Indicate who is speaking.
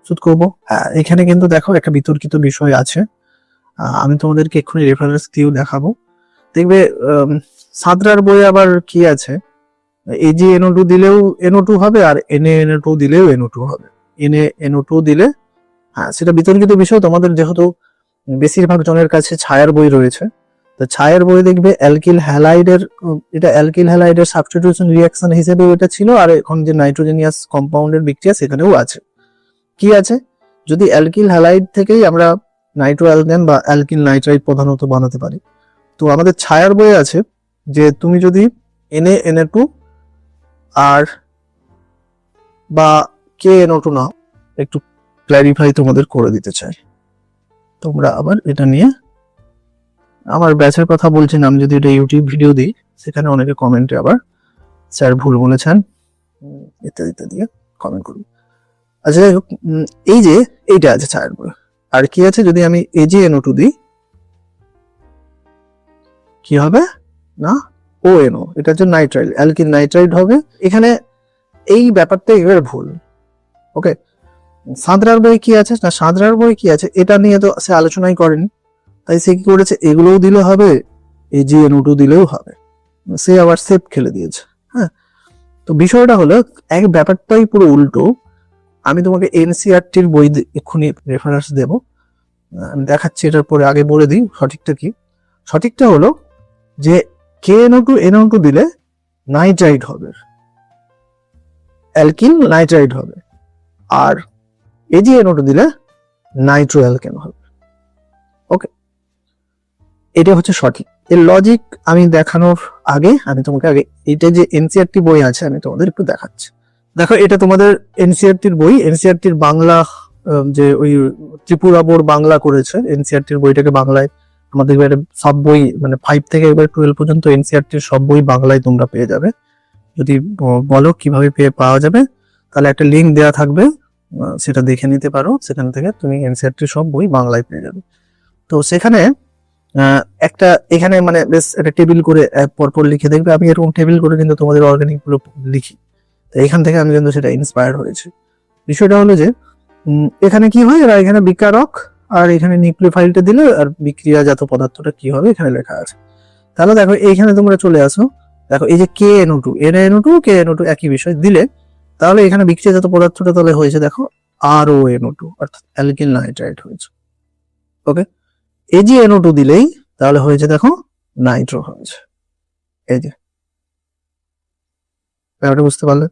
Speaker 1: প্রস্তুত করব। হ্যাঁ এখানে কিন্তু দেখো একটা বিতর্কিত বিষয় আছে। আমি তোমাদেরকে এক্ষুনি রেফারেন্স দিয়েও দেখাবো। দেখবে সাদরার বই আবার কি আছে? এই যে এনও টু দিলেও এনও টু হবে আর N A N O two দিলেও এনও টু হবে। N A N O two দিলে হ্যাঁ সেটা বিতর্কিত বিষয়। তোমাদের যেহেতু বেশিরভাগ জনের কাছে ছায়ার বই রয়েছে, তো ছায়ার বই দেখবে অ্যালকিল হ্যালাইডের, এটা অ্যালকিল হ্যালাইডের সাবস্টিটিউশন রিঅ্যাকশন হিসেবে এটা ছিল, আর এখন যে নাইট্রোজেনিয়াস কম্পাউন্ডের বিক্রিয়া সেখানেও আছে। কি আছে? যদি অ্যালকিল হ্যালাইড থেকেই আমরা নাইট্রো অ্যালকেন বা অ্যালকিল নাইট্রাইড প্রধানত বানাতে পারি। তো আমাদের ছায়ার বই আছে যে তুমি যদি এনএ এনএ টু আর বা কে এনও টু নাও, একটু ক্ল্যারিফাই তোমাদের করে দিতে চাই। তোমরা আবার এটা নিয়ে আমার ব্যাচের কথা বলছেন, আমি যদি এটা ইউটিউব ভিডিও দিই, সেখানে অনেকে কমেন্টে আবার স্যার ভুল বলেছেন ইত্যাদি ইত্যাদি কমেন্ট করুন। আচ্ছা যাই হোক এই যে এইটা আছে ছায়ার বই আর কি আছে যদি আমি এজি এনও টু দিই? কি হবে? না ও এনও এটা হচ্ছে নাইট্রাইল অ্যালকিল নাইট্রাইড হবে। এখানে এই ব্যাপারটা এবার ভুল। ওকে, সাঁতরার বই কি আছে? না, সাঁতরার বই কি আছে? এটা নিয়ে তো সে আলোচনাই করেনি। তাই সে কি করেছে? এগুলোও দিলে হবে এই জি এন টু দিলেও হবে। সে আবার সেফ খেলে দিয়েছে। হ্যাঁ তো বিষয়টা হলো, এক ব্যাপারটাই পুরো উল্টো। আমি তোমাকে এনসিআরটির বই এক্ষুনি রেফারেন্স দেব। আমি দেখাচ্ছি এটার পরে আগে বলে দিই সঠিকটা কি। সঠিকটা হলো যে K N O two N O two দিলে নাইট্রাইড হবে। অ্যালকিল নাইট্রাইড হবে। আর A G N O two দিলে নাইট্রো অ্যালকেন হবে। ওকে এটা হচ্ছে সঠিক। এর লজিক আমি দেখানোর আগে, আমি তোমাকে আগে, এটা যে এনসিআরটি বই আছে, আমি তোমাদের একটু দেখাচ্ছি। দেখো, এটা তোমাদের এনসিআরটির বই। এনসিআরটির বাংলা যে ওই ত্রিপুরা বোর্ড বাংলা করেছে এনসিআরটির বইটাকে বাংলায় আমাদের এবারে সব বই মানে ফাইভ থেকে এবার টুয়েলভ পর্যন্ত এনসিআরটির সব বই বাংলায় তোমরা পেয়ে যাবে। যদি বলো কীভাবে পেয়ে, পাওয়া যাবে, তাহলে একটা লিঙ্ক দেওয়া থাকবে সেটা দেখে নিতে পারো। সেখান থেকে তুমি এনসিআরটির সব বই বাংলায় পেয়ে যাবে। তো সেখানে একটা, এখানে মানে বেশ একটা টেবিল করে পরপর লিখে দেখবে। আমি এরকম টেবিল করে কিন্তু তোমাদের অর্গানিকগুলো লিখি। তো এখান থেকে আমি কিন্তু সেটা ইন্সপায়ার হয়েছে। বিষয়টা হলো যে এখানে কি হয়? এরা এখানে বিকারক আর এখানে নিউক্লিওফাইলটা দিলে আর বিক্রিয়াজাত পদার্থটা কি হবে? এখানে লেখা আছে। তাহলে দেখো, এইখানে তোমরা চলে আসো। দেখো, এই যে K N O two N N O two K N O two একই বিষয় দিলে, তাহলে এখানে বিক্রিয়াজাত পদার্থটা তাহলে হয়েছে, দেখো R O N O two অর্থাৎ অ্যালকিল নাইট্রাইট হয়েছে। ওকে এজি এনও টু দিলেই তাহলে হয়েছে, দেখো নাইট্রো হয়েছে এই যে। ব্যাপারটা বুঝতে পারলে?